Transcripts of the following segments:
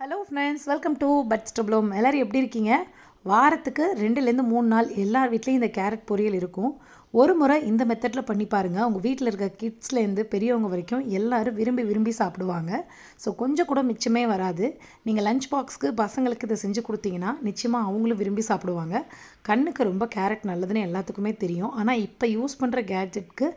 Hello friends welcome to பட் ஸ்டப்ளோம் எல்லோரும் எப்படி இருக்கீங்க? வாரத்துக்கு ரெண்டுலேருந்து மூணு நாள் எல்லார் வீட்லேயும் இந்த கேரட் பொரியல் இருக்கும். ஒரு முறை இந்த மெத்தடில் பண்ணி பாருங்கள் உங்கள் வீட்டில் இருக்க கிட்ஸ்லேருந்து பெரியவங்க வரைக்கும் எல்லோரும் விரும்பி விரும்பி சாப்பிடுவாங்க. ஸோ கொஞ்சம் கூட மிச்சமே வராது. நீங்கள் லஞ்ச் பாக்ஸ்க்கு பசங்களுக்கு இதை செஞ்சு கொடுத்தீங்கன்னா நிச்சயமாக அவங்களும் விரும்பி சாப்பிடுவாங்க. கண்ணுக்கு ரொம்ப கேரட் நல்லதுன்னு எல்லாத்துக்குமே தெரியும். ஆனால் இப்போ யூஸ் பண்ணுற கேட்ஜெட்க்கு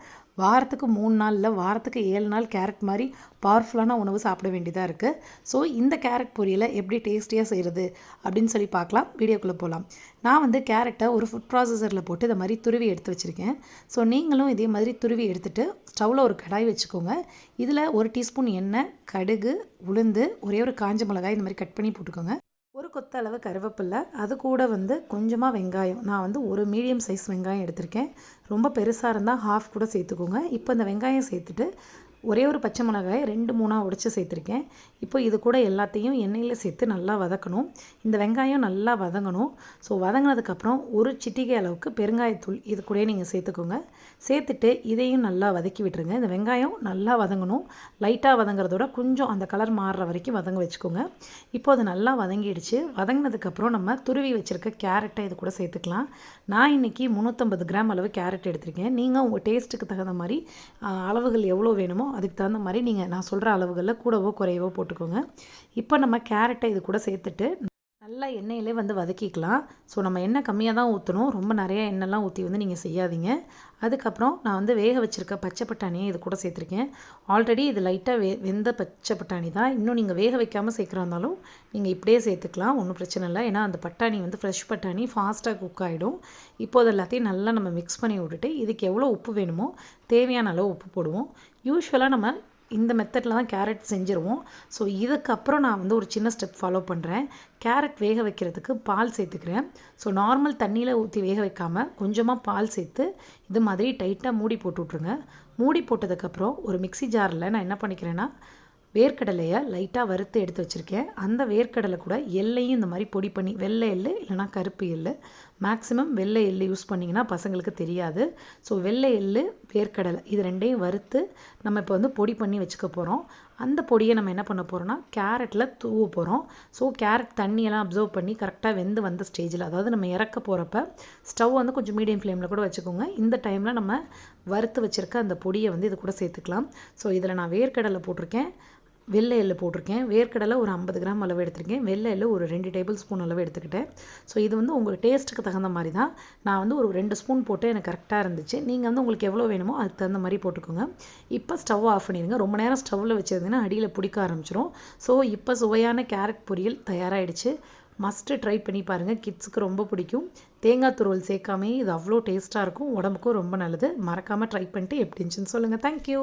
வாரத்துக்கு மூணு நாளில் வாரத்துக்கு ஏழு நாள் கேரட் மாதிரி பவர்ஃபுல்லான உணவு சாப்பிட வேண்டியதாக இருக்குது ஸோ இந்த கேரட் பொரியலை எப்படி டேஸ்டியாக செய்கிறது அப்படின்னு சொல்லி பார்க்கலாம். வீடியோக்குள்ளே போகலாம் நான் வந்து கேரட்டை ஒரு ஃபுட் ப்ராசஸரில் போட்டு இதை மாதிரி துருவி எடுத்து வச்சுருக்கேன். ஸோ நீங்களும் இதே மாதிரி துருவி எடுத்துகிட்டு ஸ்டவ்வில் ஒரு கடாய் வச்சுக்கோங்க. இதில் ஒரு டீஸ்பூன் எண்ணெய் கடுகு உளுந்து ஒரே ஒரு காஞ்ச மிளகாய் இந்த மாதிரி கட் பண்ணி போட்டுக்கோங்க. ஒரு கொத்த அளவு கருவேப்பில்லை அது கூட வந்து கொஞ்சமாக வெங்காயம். நான் வந்து ஒரு மீடியம் சைஸ் வெங்காயம் எடுத்திருக்கேன். ரொம்ப பெருசாக இருந்தால் ஹாஃப் கூட சேர்த்துக்கோங்க. இப்போ இந்த வெங்காயம் சேர்த்துட்டு ஒரே ஒரு பச்சை மிளகாய் ரெண்டு மூணாக உடச்சி சேர்த்துருக்கேன். இப்போ இது கூட எல்லாத்தையும் எண்ணெயில் சேர்த்து நல்லா வதக்கணும். இந்த வெங்காயம் நல்லா வதங்கணும். ஸோ வதங்கினதுக்கப்புறம் ஒரு சிட்டிகை அளவுக்கு பெருங்காயத்தூள் இது கூட நீங்கள் சேர்த்துக்கோங்க. சேர்த்துட்டு இதையும் நல்லா வதக்கி விட்டுருங்க. இந்த வெங்காயம் நல்லா வதங்கணும். லைட்டாக வதங்குறதோட கொஞ்சம் அந்த கலர் மாறுற வரைக்கும் வதங்க வச்சுக்கோங்க. இப்போ அது நல்லா வதங்கிடுச்சு. வதங்கினதுக்கப்புறம் நம்ம துருவி வச்சுருக்க கேரட்டை இது கூட சேர்த்துக்கலாம். நான் இன்றைக்கி முந்நூற்றம்பது கிராம் அளவு கேரட் எடுத்திருக்கேன். நீங்கள் உங்கள் டேஸ்ட்டுக்கு தகுந்த மாதிரி அளவுகள் எவ்வளோ வேணுமோ அதுக்கு தகுந்த மாதிரி நீங்கள் நான் சொல்கிற அளவுகளில் கூடவோ குறையவோ போட்டுக்கோங்க. இப்போ நம்ம கேரட்டை இது கூட சேர்த்துட்டு நல்லா எண்ணெயிலே வந்து வதக்கிக்கலாம். ஸோ நம்ம எண்ணெய் கம்மியாக தான் ஊற்றணும் ரொம்ப நிறையா எண்ணெய்லாம் ஊற்றி வந்து நீங்கள் செய்யாதீங்க. அதுக்கப்புறம் நான் வந்து வேக வச்சுருக்க பச்சை பட்டாணியை இது கூட சேர்த்துருக்கேன். ஆல்ரெடி இது லைட்டாக வே வெந்த பச்சை பட்டாணி தான். இன்னும் நீங்கள் வேக வைக்காமல் சேர்க்குறா இருந்தாலும் நீங்கள் இப்படியே சேர்த்துக்கலாம். ஒன்றும் பிரச்சனை இல்லை. ஏன்னா அந்த பட்டாணி வந்து ஃப்ரெஷ் பட்டாணி ஃபாஸ்ட்டாக குக் ஆகிடும் இப்போ அது எல்லாத்தையும் நல்லா நம்ம மிக்ஸ் பண்ணி விட்டுட்டு இதுக்கு எவ்வளோ உப்பு வேணுமோ தேவையான அளவு உப்பு போடுவோம். யூஸ்வலாக நம்ம இந்த மெத்தடில் தான் கேரட் செஞ்சுருவோம். ஸோ இதுக்கப்புறம் நான் வந்து ஒரு சின்ன ஸ்டெப் ஃபாலோ பண்ணுறேன் கேரட் வேக வைக்கிறதுக்கு பால் சேர்த்துக்கிறேன். ஸோ நார்மல் தண்ணியில் ஊற்றி வேக வைக்காமல் கொஞ்சமாக பால் சேர்த்து இது மாதிரி டைட்டாக மூடி போட்டு விட்ருங்க மூடி போட்டதுக்கப்புறம் ஒரு மிக்சி ஜாரில் நான் என்ன பண்ணிக்கிறேன்னா வேர்க்கடலையை லைட்டாக வறுத்து எடுத்து வச்சுருக்கேன். அந்த வேர்க்கடலை கூட எல்லையும் இந்த மாதிரி பொடி பண்ணி வெள்ளை எள்ளு இல்லைனா கருப்பு எள்ளு. மேக்ஸிமம் வெள்ளை எள்ளு யூஸ் பண்ணிங்கன்னா பசங்களுக்கு தெரியாது. ஸோ வெள்ளை எள்ளு வேர்க்கடலை இது ரெண்டையும் வறுத்து நம்ம இப்போ வந்து பொடி பண்ணி வச்சுக்க போகிறோம் அந்த பொடியை நம்ம என்ன பண்ண போகிறோம்னா கேரட்டில் தூவ போகிறோம் ஸோ கேரட் தண்ணியெல்லாம் அப்சர்வ் பண்ணி கரெக்டாக வெந்து வந்த ஸ்டேஜில் அதாவது நம்ம இறக்க போகிறப்ப ஸ்டவ் வந்து கொஞ்சம் மீடியம் ஃப்ளேமில் கூட வச்சுக்கோங்க. இந்த டைமில் நம்ம வறுத்து வச்சுருக்க அந்த பொடியை வந்து இது கூட சேர்த்துக்கலாம். ஸோ இதில் நான் வேர்க்கடலை போட்டிருக்கேன். வெள்ளை எள்ளு போட்டிருக்கேன். வேர்க்கடலை ஒரு ஐம்பது கிராம் அளவு எடுத்திருக்கேன். வெள்ளை எள்ளு ஒரு ரெண்டு டேபிள் ஸ்பூன் அளவு எடுத்துக்கிட்டேன். ஸோ இது வந்து உங்கள் டேஸ்ட்டுக்கு தகுந்த மாதிரி தான் நான் வந்து ஒரு ரெண்டு ஸ்பூன் போட்டு எனக்கு கரெக்டாக இருந்துச்சு. நீங்கள் வந்து உங்களுக்கு எவ்வளோ வேணுமோ அதுக்கு தகுந்த மாதிரி போட்டுக்கோங்க. இப்போ ஸ்டவ் ஆஃப் பண்ணிடுங்க. ரொம்ப நேரம் ஸ்டவ்வில் வச்சுருந்தீங்கன்னா அடியில் பிடிக்க ஆரம்பிச்சிரும். ஸோ இப்போ சுவையான கேரட் பொரியல் தயாராகிடுச்சு மஸ்ட்டு ட்ரை பண்ணி பாருங்கள் கிட்ஸுக்கு ரொம்ப பிடிக்கும். தேங்காய் துருவல் சேர்க்காமே இது அவ்வளோ டேஸ்ட்டாக இருக்கும். உடம்புக்கும் ரொம்ப நல்லது. மறக்காமல் ட்ரை பண்ணிட்டு எப்படி இருந்துச்சுன்னு சொல்லுங்கள் தேங்க்யூ